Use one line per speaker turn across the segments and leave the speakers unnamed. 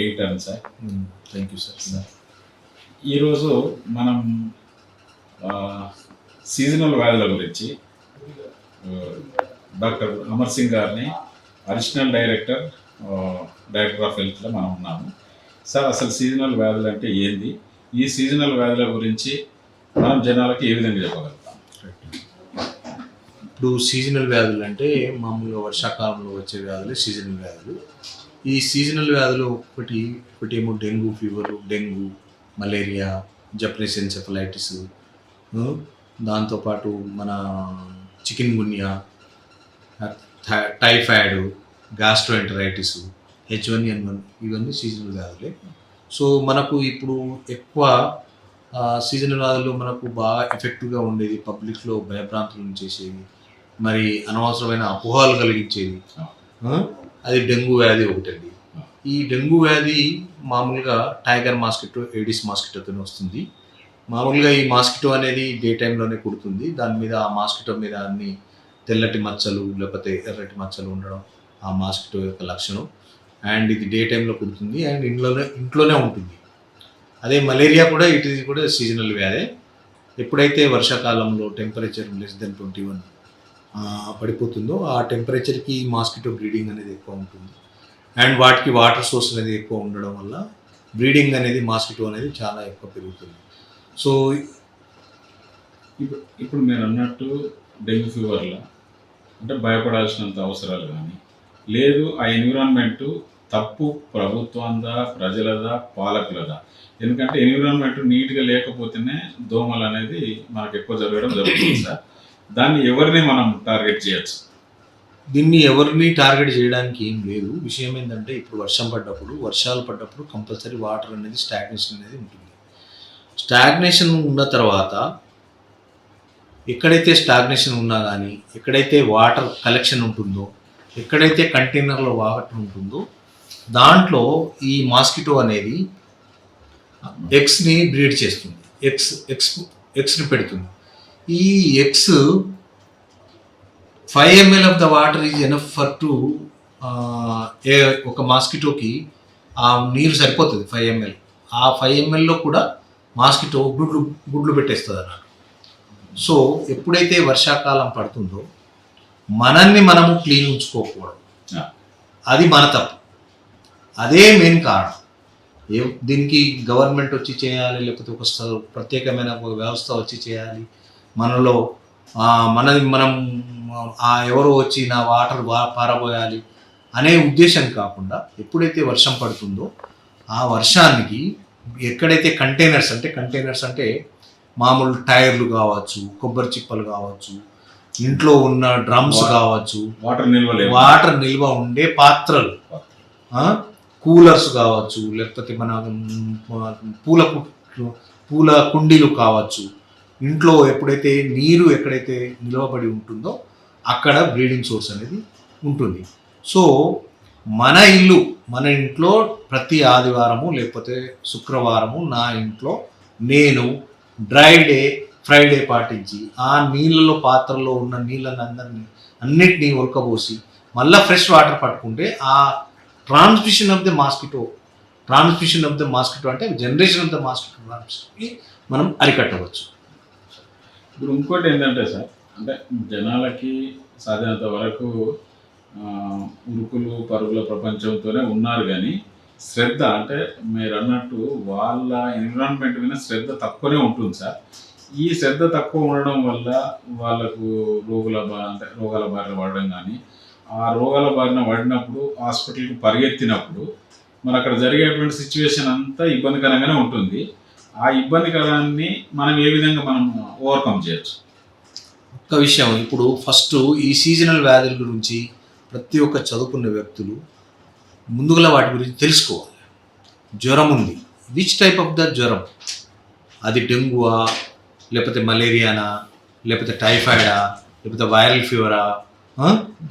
Eight అని sir.
Thank you sir
ఈరోజు మనం సీజనల్ వ్యాధుల గురించి డాక్టర్ అమర్ సింగ్ గారిని అడిషనల్ డైరెక్టర్ డైరెక్టర్ ఆఫ్ హెల్త్లో మనం ఉన్నాము. సార్ అసలు సీజనల్ వ్యాధులు అంటే ఏంది? ఈ సీజనల్ వ్యాధుల గురించి మనం జనాలకి ఏ విధంగా చెప్పగలుగుతాం?
ఇప్పుడు సీజనల్ వ్యాధులు అంటే మామూలుగా వర్షాకాలంలో వచ్చే వ్యాధులే సీజనల్ వ్యాధులు ఈ సీజనల్ వ్యాధులు ఒకటి ఒకటి ఏమో dengue fever dengue malaria Japanese encephalitis దాంతోపాటు మన chikungunya typhoid gastroenteritis H one N one ఇవన్నీ సీజనల్ వ్యాధులే. సో మనకు ఇప్పుడు ఎక్కువ సీజనల్ వ్యాధులు మనకు బాగా ఎఫెక్టివ్గా ఉండేది పబ్లిక్లో భయభ్రాంతులను చేసేవి మరి అనవసరమైన అపోహలు కలిగించేది అది డెంగ్యూ వ్యాధి ఒకటండి. ఈ డెంగ్యూ వ్యాధి మామూలుగా టైగర్ మాస్కిటో ఏడిస్ మాస్కిటోతో వస్తుంది. మామూలుగా ఈ మాస్కిటో అనేది డే టైంలోనే కుడుతుంది. దాని మీద ఆ మాస్కిటో మీద అన్ని తెల్లటి మచ్చలు లేకపోతే ఎర్రటి మచ్చలు ఉండడం ఆ మాస్కిటో యొక్క లక్షణం. అండ్ ఇది డే టైంలో కుడుతుంది అండ్ ఇంట్లోనే ఇంట్లోనే ఉంటుంది. అదే మలేరియా కూడా ఇటు కూడా సీజనల్ వ్యాధే. ఎప్పుడైతే వర్షాకాలంలో temperature less than twenty one పడిపోతుందో ఆ టెంపరేచర్కి మాస్కిటో బ్రీడింగ్ అనేది ఎక్కువ ఉంటుంది. అండ్ వాటికి వాటర్ సోర్స్ అనేది ఎక్కువ ఉండడం వల్ల బ్రీడింగ్ అనేది మాస్కిటో అనేది చాలా ఎక్కువ పెరుగుతుంది. సో
ఇప్పుడు ఇప్పుడు మీరు అన్నట్టు డెంగ్యూ ఫీవర్లో అంటే భయపడాల్సినంత అవసరాలు కానీ లేదు ఆ ఎన్విరాన్మెంట్ తప్పు ప్రభుత్వందా ప్రజలదా పాలకులదా? ఎందుకంటే ఎన్విరాన్మెంట్ నీట్గా లేకపోతేనే దోమలు అనేది మనకు ఎక్కువ జరగడం జరుగుతుంది సార్. దాన్ని ఎవరిని మనం టార్గెట్ చేయొచ్చు?
దీన్ని ఎవరిని టార్గెట్ చేయడానికి ఏం లేదు. విషయం ఏంటంటే ఇప్పుడు వర్షం పడ్డప్పుడు వర్షాలు పడ్డప్పుడు కంపల్సరీ వాటర్ అనేది స్టాగ్నేషన్ అనేది ఉంటుంది. స్టాగ్నేషన్ ఉన్న తర్వాత ఎక్కడైతే స్టాగ్నేషన్ ఉన్నా కానీ ఎక్కడైతే వాటర్ కలెక్షన్ ఉంటుందో ఎక్కడైతే కంటైనర్లో వాటర్ ఉంటుందో దాంట్లో ఈ మాస్కిటో అనేది ఎగ్స్ని బ్రీడ్ చేస్తుంది. ఎగ్స్ ఎగ్స్ ఎగ్స్ని పెడుతుంది. ఈ eggs five ML of the water is enough for to a ఒక మాస్కిటోకి ఆ నీరు సరిపోతుంది ఫైవ్ ఎంఎల్ ఆ ఫైవ్ ఎంఎల్లో కూడా మాస్కిటో గుడ్లు గుడ్లు పెట్టేస్తుంది అన్నమాట సో ఎప్పుడైతే వర్షాకాలం పడుతుందో మనల్ని మనము క్లీన్ ఉంచుకోకూడదు. అది మన తప్పు. అదే మెయిన్ కారణం. ఏ దీనికి గవర్నమెంట్ వచ్చి చేయాలి లేకపోతే ఒక ప్రత్యేకమైన ఒక వ్యవస్థ వచ్చి చేయాలి మనలో మనది మనం ఆ ఎవరో వచ్చి నా వాటర్ పారబోయాలి అనే ఉద్దేశం కాకుండా ఎప్పుడైతే వర్షం పడుతుందో ఆ వర్షానికి ఎక్కడైతే కంటైనర్స్ అంటే కంటైనర్స్ అంటే మామూలు టైర్లు కావచ్చు కొబ్బరి చిప్పలు కావచ్చు ఇంట్లో ఉన్న డ్రమ్స్ కావచ్చు
వాటర్ నిల్వలేదు
వాటర్ నిల్వ ఉండే పాత్రలు కూలర్స్ కావచ్చు లేకపోతే మన పూల పూల కుండీలు కావచ్చు ఇంట్లో ఎప్పుడైతే నీరు ఎక్కడైతే నిలవబడి ఉంటుందో అక్కడ బ్రీడింగ్ సోర్స్ అనేది ఉంటుంది. సో మన ఇల్లు మన ఇంట్లో ప్రతి ఆదివారము లేకపోతే శుక్రవారము నా ఇంట్లో నేను డ్రై డే ఫ్రైడే పాటించి ఆ నీళ్ళలో పాత్రలో ఉన్న నీళ్ళని అందరినీ అన్నిటినీ ఉరకబోసి మళ్ళీ ఫ్రెష్ వాటర్ పట్టుకుంటే ఆ transmission of the mosquito transmission of the mosquito అంటే జనరేషన్ ఆఫ్ ద మాస్కిటో ట్రాన్స్మిషన్కి మనం అరికట్టవచ్చు.
ఇప్పుడు ఇంకోటి ఏంటంటే సార్ అంటే జనాలకి సాధ్యమైనంత వరకు ఉరుకులు పరుగుల ప్రపంచంతోనే ఉన్నారు కానీ శ్రద్ధ అంటే మీరు అన్నట్టు వాళ్ళ ఎన్విరాన్మెంట్ మీద శ్రద్ధ తక్కువనే ఉంటుంది సార్. ఈ శ్రద్ధ తక్కువ ఉండడం వల్ల వాళ్ళకు రోగుల బా అంటే రోగాల బారిన పడడం కానీ ఆ రోగాల బారిన పడినప్పుడు హాస్పిటల్కి పరిగెత్తినప్పుడు మరి అక్కడ జరిగేటువంటి సిచ్యువేషన్ అంతా ఇబ్బందికరంగానే ఉంటుంది. ఆ ఇబ్బందికరాన్ని మనం ఏ విధంగా మనం ఓవర్కమ్ చేయొచ్చు?
ఒక్క విషయం ఇప్పుడు ఫస్ట్ ఈ సీజనల్ వ్యాధుల గురించి ప్రతి ఒక్క చదువుకున్న వ్యక్తులు ముందుగా వాటి గురించి తెలుసుకోవాలి. జ్వరం ఉంది. విచ్ టైప్ ఆఫ్ ద జ్వరం? అది డెంగువా లేకపోతే మలేరియానా లేకపోతే టైఫాయిడా లేకపోతే వైరల్ ఫీవరా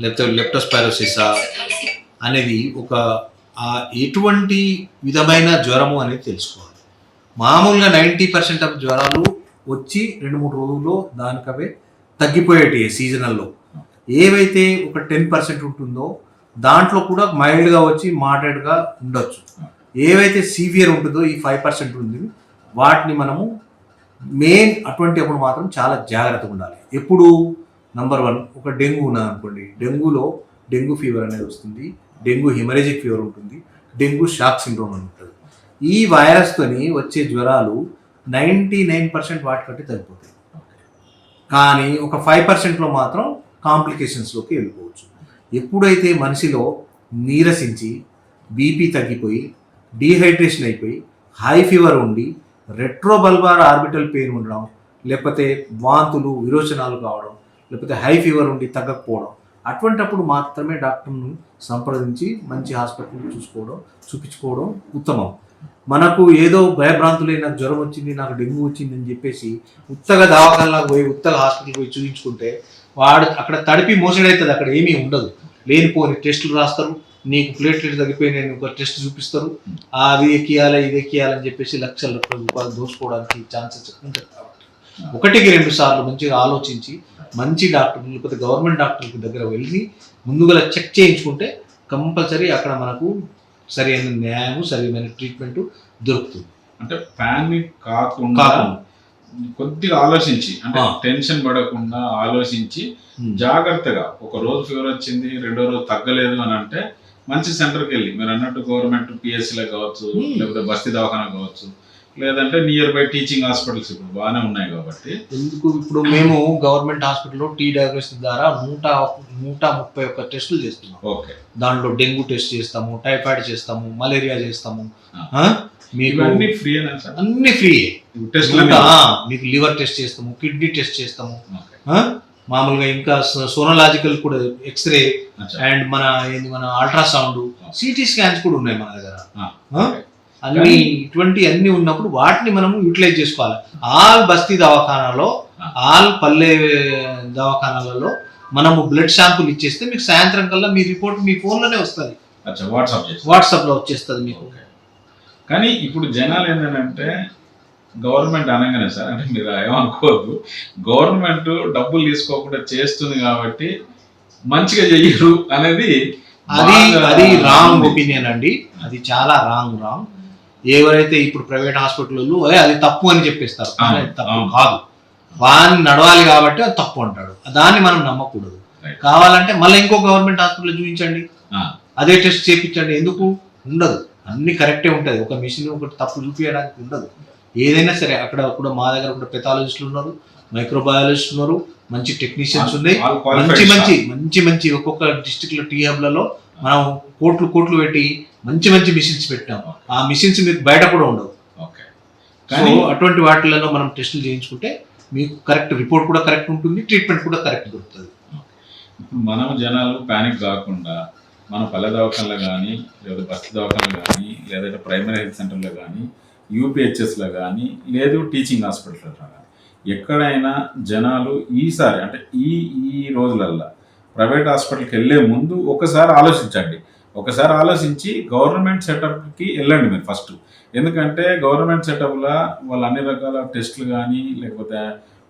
లేకపోతే లెప్టోస్పైరోసిసా అనేది ఒక ఎటువంటి విధమైన జ్వరము అనేది తెలుసుకోవాలి. మామూలుగా నైంటీ పర్సెంట్ ఆఫ్ జ్వరాలు వచ్చి రెండు మూడు రోజుల్లో దానికవే తగ్గిపోయేటి సీజనల్లో. ఏవైతే ఒక టెన్ పర్సెంట్ ఉంటుందో దాంట్లో కూడా మైల్డ్గా వచ్చి మోడరేట్గా ఉండొచ్చు. ఏవైతే సీవియర్ ఉంటుందో ఈ ఫైవ్ పర్సెంట్ ఉంది వాటిని మనము మెయిన్ అటువంటి అప్పుడు మాత్రం చాలా జాగ్రత్తగా ఉండాలి. ఎప్పుడు? నంబర్ వన్ ఒక డెంగ్యూ ఉన్నది అనుకోండి. డెంగ్యూలో డెంగ్యూ ఫీవర్ అనేది వస్తుంది. డెంగ్యూ హిమరేజిక్ ఫీవర్ ఉంటుంది. డెంగ్యూ షాక్ సిండ్రోమ్ అని ఉంటుంది. ఈ వైరస్తోని వచ్చే జ్వరాలు నైంటీ నైన్ పర్సెంట్ వాటికంటే తగ్గిపోతాయి. కానీ ఒక ఫైవ్ పర్సెంట్లో మాత్రం కాంప్లికేషన్స్లోకి వెళ్ళిపోవచ్చు. ఎప్పుడైతే మనిషిలో నీరసించి బీపీ తగ్గిపోయి డీహైడ్రేషన్ అయిపోయి హై ఫీవర్ ఉండి రెట్రోబల్బార్ ఆర్బిటల్ పెయిన్ ఉండడం లేకపోతే వాంతులు విరోచనాలు కావడం లేకపోతే హై ఫీవర్ ఉండి తగ్గకపోవడం అటువంటప్పుడు మాత్రమే డాక్టర్ను సంప్రదించి మంచి హాస్పిటల్ చూసుకోవడం చూపించుకోవడం ఉత్తమం. మనకు ఏదో భయభ్రాంతులై నాకు జ్వరం వచ్చింది నాకు డెంగ్యూ వచ్చింది అని చెప్పేసి ఉత్తగా దవాఖానలకు పోయి ఉత్తగా హాస్పిటల్కి పోయి చూపించుకుంటే వాడు అక్కడ తడిపి మోసడవుతుంది అక్కడ ఏమీ ఉండదు. లేనిపోని టెస్టులు రాస్తారు నీకు ప్లేట్లెట్ తగ్గిపోయి ఒక టెస్ట్ చూపిస్తారు. ఆ, అది ఎక్కియాలి ఇది ఎక్కియాలని చెప్పేసి లక్షల రూపాయలు దోచుకోవడానికి ఛాన్సెస్ ఒకటికి రెండు సార్లు మంచిగా ఆలోచించి మంచి డాక్టర్ లేకపోతే గవర్నమెంట్ డాక్టర్కి దగ్గర వెళ్ళి ముందుగా చెక్ చేయించుకుంటే కంపల్సరీ అక్కడ మనకు సరైన న్యాయం సరైన ట్రీట్మెంట్ దొరుకుతుంది
అంటే పానిక్ కాకుండా. కొద్దిగా ఆలోచించి అంటే. టెన్షన్ పడకుండా ఆలోచించి జాగ్రత్తగా ఒక రోజు ఫీవర్ వచ్చింది రెండో రోజు తగ్గలేదు అని అంటే మంచి సెంటర్కి వెళ్ళి మీరు అన్నట్టు గవర్నమెంట్ పిఎస్సీలో కావచ్చు. లేకపోతే బస్తీ దవాఖానా కావచ్చు లేదంటే నియర్ బై టీచింగ్ హాస్పిటల్స్ ఇప్పుడు బాగానే ఉన్నాయి కాబట్టి.
ఎందుకు? ఇప్పుడు మేము గవర్నమెంట్ హాస్పిటల్లో టీ డయాగ్నోస్టిక్ ద్వారా నూట నూట ముప్పై ఒక్క టెస్టులు చేస్తున్నాం.
ఓకే.
దాంట్లో డెంగ్యూ టెస్ట్ చేస్తాము టైఫాయిడ్ చేస్తాము మలేరియా చేస్తాము? మీకు
ఇవన్నీ ఫ్రీ
అన్ని ఫ్రీ
టెస్ట్
మీకు లివర్ టెస్ట్ చేస్తాము కిడ్నీ టెస్ట్ చేస్తాము? మామూలుగా ఇంకా సోనలాజికల్ కూడా ఎక్స్రే. అండ్ మన ఏంది మన అల్ట్రాసౌండ్ సిటీ స్కాన్స్ కూడా ఉన్నాయి మన దగ్గర? అన్ని ఇటువంటి అన్ని ఉన్నప్పుడు వాటిని మనము యూటిలైజ్ చేసుకోవాలి. ఆల్ బస్తీ దవాఖానాలో ఆల్ పల్లె దవాఖానాలలో మనము బ్లడ్ శాంపుల్ ఇచ్చేస్తే మీకు సాయంత్రం కల్లా మీ రిపోర్ట్ మీ ఫోన్లోనే వస్తుంది.
అచ్చా వాట్సాప్
వాట్సాప్లో వచ్చేస్తుంది మీకు.
కానీ ఇప్పుడు జనాలు ఏంటంటే గవర్నమెంట్ అనగానే సార్ అంటే మీరు ఏమనుకోవద్దు. గవర్నమెంట్ డబ్బులు తీసుకోకుండా చేస్తుంది కాబట్టి మంచిగా చెయ్యరు అనేది
అది అది రాంగ్. ఒపీనియన్ అండి. అది చాలా రాంగ్ రాంగ్ ఎవరైతే ఇప్పుడు ప్రైవేట్ హాస్పిటల్లో అదే తప్పు అని చెప్పేస్తారు. తప్పు. కాదు. వాడిని నడవాలి కాబట్టి అది తప్పు అంటాడు. దాన్ని మనం నమ్మకూడదు. కావాలంటే మళ్ళీ ఇంకో గవర్నమెంట్ హాస్పిటల్ చూపించండి. అదే టెస్ట్ చేయించండి ఎందుకు? ఉండదు. అన్ని కరెక్టే ఉంటుంది. ఒక మిషన్ ఒకటి తప్పు చూపించడానికి ఉండదు. ఏదైనా సరే అక్కడ కూడా మా దగ్గర కూడా పెథాలజిస్టులు ఉన్నారు మైక్రోబయాలజిస్ట్ ఉన్నారు మంచి టెక్నీషియన్స్ ఉన్నాయి. మంచి. మంచి మంచి మంచి ఒక్కొక్క డిస్టిక్లో టీ హబ్లలో మనం కోట్లు కోట్లు పెట్టి మంచి మంచి మిషన్స్ పెట్టాం ఆ మిషన్స్ మీకు బయట కూడా ఉండవు.
ఓకే.
కానీ అటువంటి వాటిలలో మనం టెస్టులు చేయించుకుంటే మీకు కరెక్ట్ రిపోర్ట్ కూడా కరెక్ట్ ఉంటుంది ట్రీట్మెంట్ కూడా కరెక్ట్ దొరుకుతుంది.
ఇప్పుడు మనం జనాలు పానిక్ కాకుండా మన పల్లె దవాఖానలో కానీ లేదా బస్తీ దవాఖానలో కానీ లేదంటే ప్రైమరీ హెల్త్ సెంటర్లో కానీ యూపీహెచ్ఎస్లో కానీ లేదు టీచింగ్ హాస్పిటల్లో కానీ ఎక్కడైనా జనాలు ఈసారి అంటే ఈ ఈ రోజులల్లో ప్రైవేట్ హాస్పిటల్కి వెళ్ళే ముందు ఒకసారి ఆలోచించండి. ఒకసారి ఆలోచించి గవర్నమెంట్ సెటప్కి వెళ్ళండి మీరు ఫస్ట్. ఎందుకంటే గవర్నమెంట్ సెటప్లో వాళ్ళు అన్ని రకాల టెస్టులు కానీ లేకపోతే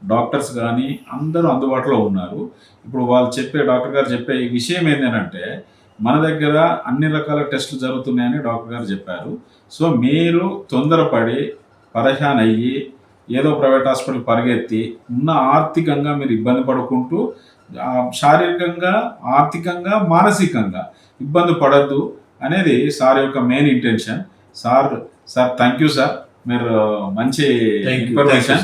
డాక్టర్స్ కానీ అందరూ అందుబాటులో ఉన్నారు. ఇప్పుడు వాళ్ళు చెప్పే డాక్టర్ గారు చెప్పే విషయం ఏంటంటే మన దగ్గర అన్ని రకాల టెస్టులు జరుగుతున్నాయని డాక్టర్ గారు చెప్పారు. సో మీరు తొందరపడి పరేషాన్ అయ్యి ఏదో ప్రైవేట్ హాస్పిటల్ పరిగెత్తి ఉన్న ఆర్థికంగా మీరు ఇబ్బంది పడుకుంటూ శారీరకంగా ఆర్థికంగా మానసికంగా ఇబ్బంది పడద్దు అనేది సార్ యొక్క main intention sir sir thank you sir మీరు మంచి
థ్యాంక్ యూ
ఇన్ఫర్మేషన్